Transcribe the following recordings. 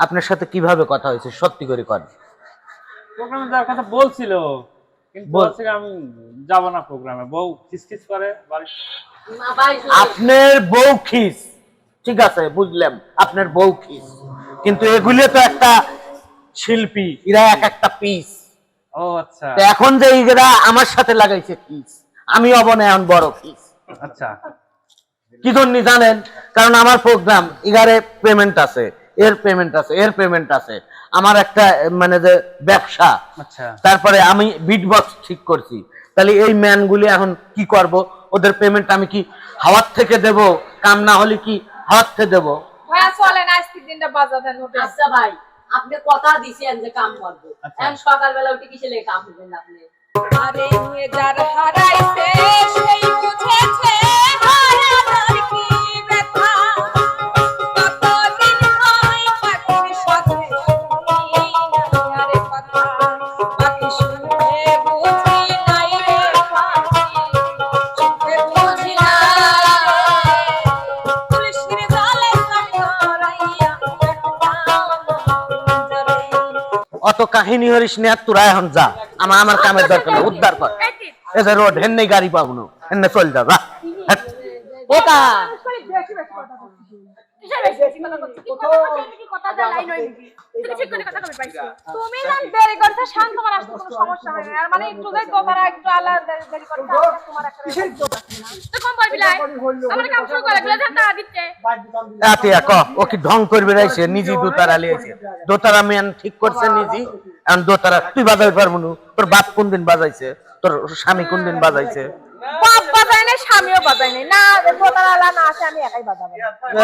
আপনার সাথে কীভাবে কথা হয়েছে? সত্যি করে কর প্রোগ্রামে যাওয়ার কথা বলছিল কিন্তু বল- বলছে আমি যাব না প্রোগ্রামে বউ খিসখিস করে আপনার বউ খিস। ঠিক আছে বুঝলাম। আপনার বউ খিস। কিন্তু এগুলি তো একটা শিল্পী এরা এক একটা পিস। ও আচ্ছা। তো এখন যে এরা আমার সাথে লাগাইছে কিস আমি অবনয়ন বড় কিস আচ্ছা। কি জন্য জানেন? কারণ আমার প্রোগ্রাম এগারে পেমেন্ট আছে। এর পেমেন্ট আছে এর পেমেন্ট আছে। আমার একটা মানে যে ব্যবসা আচ্ছা। তারপরে আমি বিট বক্স ঠিক করছি। তাহলে এই ম্যানগুলি এখন কি করব? ওদের পেমেন্ট আমি কি হাওয়ার থেকে দেব? কাম না হলে কি হাওয়ার থেকে দেব? ভাইয়া চলেন আজকের দিনটা বাজাতে নোটে আচ্ছা ভাই আপনি কথা দিছেন যে কাম করব। আচ্ছা। এখন সকালবেলা উঠে কিসে করবেন আপনি? আরে নুয়ে যার হারাইছে সেই কাহিনী হরিস নে তোরা এখন যা। আমার আমার কামের দরকার নেই উদ্ধার কর। এ যে রোড হেন্নে গাড়ি পাবো না। হেন্নে চল যা যা। ওকা তুমি না দেরি করতে শান্ত তোমার আসতে কোনো সমস্যা হয় না। আর মানে একটু যাই তোমার একটু আলাদা দেরি- দেরি করতে তোমার একটা তো কম পারবি লাই আমার কাম শুরু করে গুলো ধাক্কা দিচ্ছে। এতে এক ও কি ঢং করবে রাইছে নিজে দোতারা লিয়েছে। দোতারা মেন ঠিক করছে নিজে এখন দোতারা তুই বাজাই পারব না। তোর বাপ কোন দিন বাজাইছে? তোর স্বামী কোন দিন বাজাইছে বাপ বাজায় নাই। স্বামীও বাজায় নাই না দোতার না আসে আমি একাই বাজাবো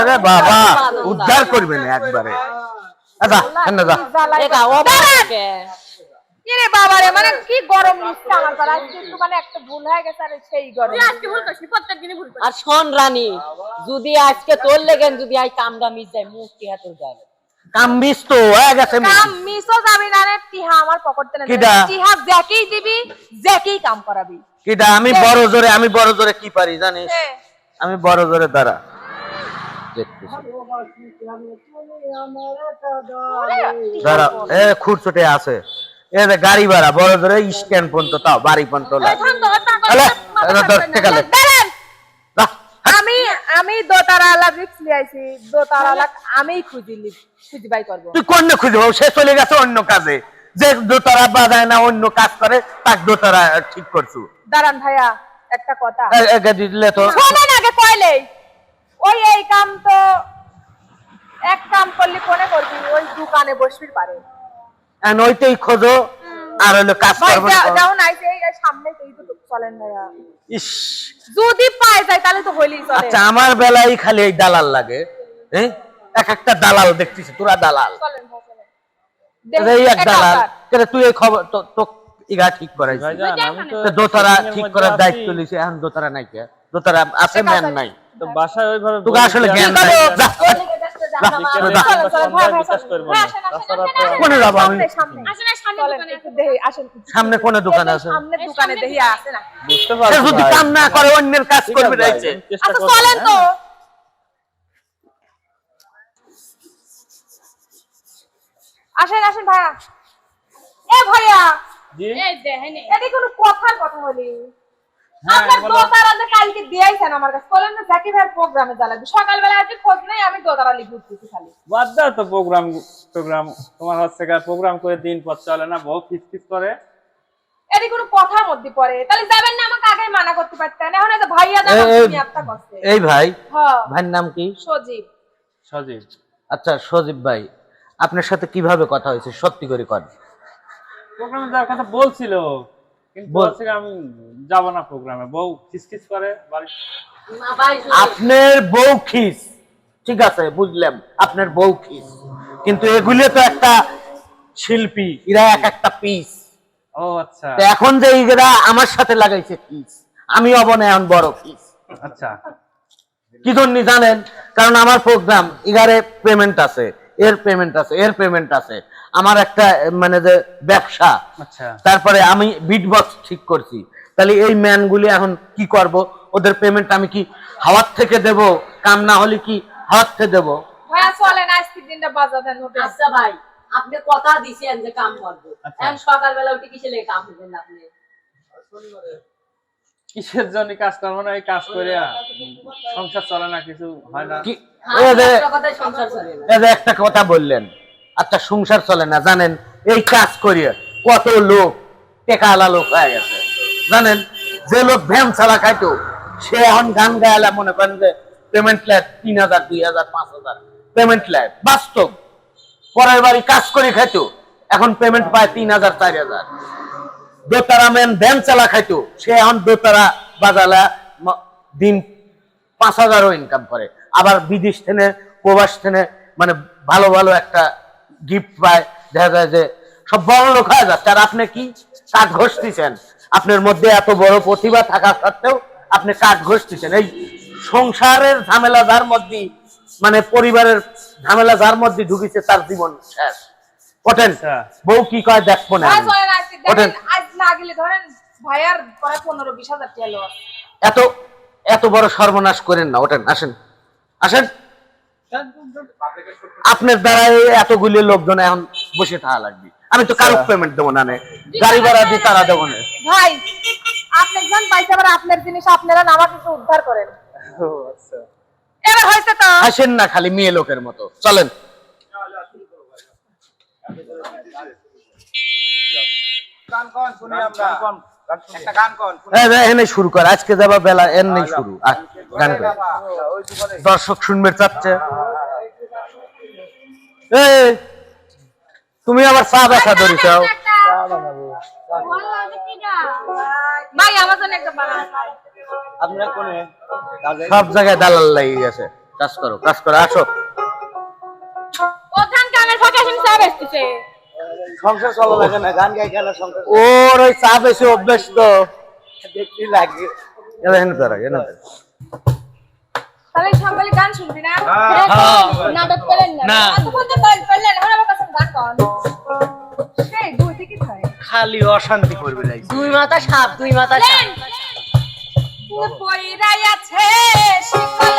আরে বাবা উদ্ধার করবে না একবারে। আচ্ছা হেন্নে যা। একা অবাকে এরে বাবা রে মানে কি গরম নিচ্ছে আমার পাড়া আজকে মানে একটা ভুল হয়ে গেছে আর সেই গরম। আজকে ভুল করছিস প্রত্যেক ভুল করছিস। আর শোন রানী যদি আজকে তোর লেগেন যদি আই কামটা মিস যায় মুখ যাবে কাম মিস তো হয়ে গেছে কাম মিসও যাবি না রে টিহা আমার পকেটে না? টিহা জ্যাকেই দিবি জ্যাকেই কাম করাবি। কিটা আমি বড় জোরে আমি বড় জোরে কি পারি জানিস? আমি বড় জোরে দাঁড়া। দাঁড়া এ খুরচুটে আছে। এ গাড়ি ভাড়া বড় জোরে স্ট্যান্ড পর্যন্ত তাও বাড়ি পর্যন্ত আমি আমি দোতারা রিক্স দোতারা খুঁজি খুঁজি বাই করব। তুই কোন খুঁজবো? সে চলে গেছে অন্য কাজে। যে দোতারা বাজায় না অন্য কাজ করে তাক দোতারা ঠিক করছু। দাঁড়ান ভাইয়া একটা কথা। দিলে তো শোনেন আগে কইলেই। ওই এই কাম তো এক কাম করলি কোনে করবি? ওই দোকানে বসবি পারে এখন ওইটাই খোঁজো আর হলো কাজ করব যা- যেমন এই সামনে তো তো চলেন ভাইয়া। ইস। যদি পায় যায় তাহলে তো হইলেই চলে। আচ্ছা আমার বেলায় খালি এই দালাল লাগে হ্যাঁ এক একটা দালাল দেখতেছি তোরা দালাল। চলেন তুই এই খবর তো তো ইগা ঠিক করাইছিস ভাইজান আমি তো তো দোতারা ঠিক করার দায়িত্ব লিছে এখন দোতারা নাই কে? দোতারা আছে ম্যান নাই। তো বাসায় ওইভাবে আসলে জ্ঞান নাই? সামনে, কোনে দোকান আছে? সামনে দোকানে দেখি দোকানে। না বুঝতে পারছি যদি কাম না করে অন্যের কাজ করবে আচ্ছা চলেন তো। আসেন আসেন ভাইয়া। এ ভাইয়া জি? এই দেখেন। এটি কোনো কথার কথা বলি। হ্যাঁ, আপনার। দোতারা যে কালকে দিয়েছেন আমার কাছে বলেন না জাকি ভাইয়ের প্রোগ্রামে জ্বালাবি। সকালবেলা আজকে খোঁজ নেই আমি দোতারা লিখে উঠতেছি খালি। বাদ দাও তো প্রোগ্রাম প্রোগ্রাম তোমার হচ্ছে প্রোগ্রাম করে দিন পর চলে না বহু ফিস ফিস করে। এটি কোনো কথার মধ্যে পড়ে। তাহলে যাবেন না আমাকে আগে মানা করতে পারতেন। এখন এই যে ভাইয়া দাদা এই- তুমি আত্মা করছে এই ভাই হ্যাঁ। ভাইয়ের নাম কি? সজীব। সজীব। আচ্ছা সজীব ভাই আপনার সাথে কীভাবে কথা হয়েছে? সত্যি করে কর প্রোগ্রামে যাওয়ার কথা বলছিল কিন্তু বল- বলছে কি আমি যাব না প্রোগ্রামে বউ খিসখিস করে আপনার বউ খিস। ঠিক আছে বুঝলাম আপনার বউ খিস। কিন্তু এগুলি তো একটা শিল্পী এরা এক একটা পিস ও আচ্ছা। তো এখন যে এরা আমার সাথে লাগাইছে কিস আমি অবনয়ন বড় কিস আচ্ছা। কি জন্য জানেন? কারণ আমার প্রোগ্রাম এগারে পেমেন্ট আছে। এর পেমেন্ট আছে এর পেমেন্ট আছে। আমার একটা মানে যে ব্যবসা আচ্ছা। তারপরে আমি বিট বক্স ঠিক করছি। তাহলে এই ম্যানগুলি এখন কি করব? ওদের পেমেন্ট আমি কি হাওয়ার থেকে দেব? কাম না হলে কি হাওয়ার থেকে দেব? ভাইয়া চলেন আজকে দিনটা বাজা দেন আচ্ছা ভাই আপনি কথা দিছেন যে কাম করব। আচ্ছা। এখন সকালবেলা উঠে কিসে কাম করবেন আপনি? কিসের জন্য কাজ করব না এই কাজ করে সংসার চলে না কিছু হয় না। হ্যাঁ, এই যে একটা কথা বললেন আচ্ছা সংসার চলে না জানেন? এই কাজ করিয়ে কত লোক টেকা আলা লোক হয়ে গেছে। জানেন? যে লোক ভ্যান ছাড়া খাইতো সে এখন গান গায়ালা মনে করেন যে পেমেন্ট ল্যাব তিন হাজার দুই হাজার পাঁচ হাজার। পেমেন্ট ল্যাব বাস্তব। পরের বাড়ি কাজ করে খাইতো এখন পেমেন্ট পায় তিন হাজার চার হাজার। দোতারা মেন ভ্যান চালা খাইতো। সে এখন দোতারা বাজালা দিন পাঁচ হাজারও ইনকাম করে। আবার বিদেশ থেকে, প্রবাস থেকে মানে ভালো ভালো একটা গিফট পায়। দেখা যায় যে সব বড় লোক হয়ে যাচ্ছে। আর আপনি কি কাঠ ঘষতেছেন আপনার মধ্যে এত বড় প্রতিভা থাকা সত্ত্বেও আপনি কাঠ ঘষতেছেন এই সংসারের ঝামেলা যার মধ্যে মানে পরিবারের ঝামেলা যার মধ্যে ঢুকিছে তার জীবন শেষ। ওঠেন আচ্ছা। বউ কি কয় দেখব না আমি। ওঠেন আজ না গেলে ধরেন ভাইয়ার প্রায় পনেরো বিশ হাজার টাকা এত এত বড় সর্বনাশ করেন না ওঠেন আসেন। আসেন। আপনার দ্বারা এতগুলি লোকজন এখন বসে থাকা লাগবে। আমি তো কারও পেমেন্ট দেবো না নে। গাড়ি ভাড়া দিয়ে তারা দেবো না। ভাই আপনি একজন পাইছে আবার আপনার জিনিস আপনারা না কিছু উদ্ধার করেন। ও আচ্ছা। এবার হয়েছে তো। আসেন না খালি মেয়ে লোকের মতো। চলেন গান কন শুনি আমরা একটা গান কন এই যে এনে শুরু কর আজকে যাবা বেলা শুরু। গান কর। দর্শক শুনবে চাচ্ছে। এই তুমি আবার চা দেখা ধরিছাও। ভাই আমার জন্য একটা বানান। আপনারা কোনে? কাজে সব জায়গায় দালাল লাগিয়ে গেছে। কাজ করো কাজ করো আসো। ফাঁকা শুনে চা বেচতেছে সংসার চলা লাগে না গান গাই খেলা সংসার ওর ওই চা বেশি অভ্যেস তো দেখতে লাগে। এলা এনে ধরো এনে তাহলে সকালে গান শুনবি না? নাটক করেন না। এতক্ষণ তো গান এখন আমার কাছে গান সেই দুই থেকে খালি অশান্তি করবে না দুই মাথা সাপ দুই মাথা সাপ। পইরাই আছে শিকল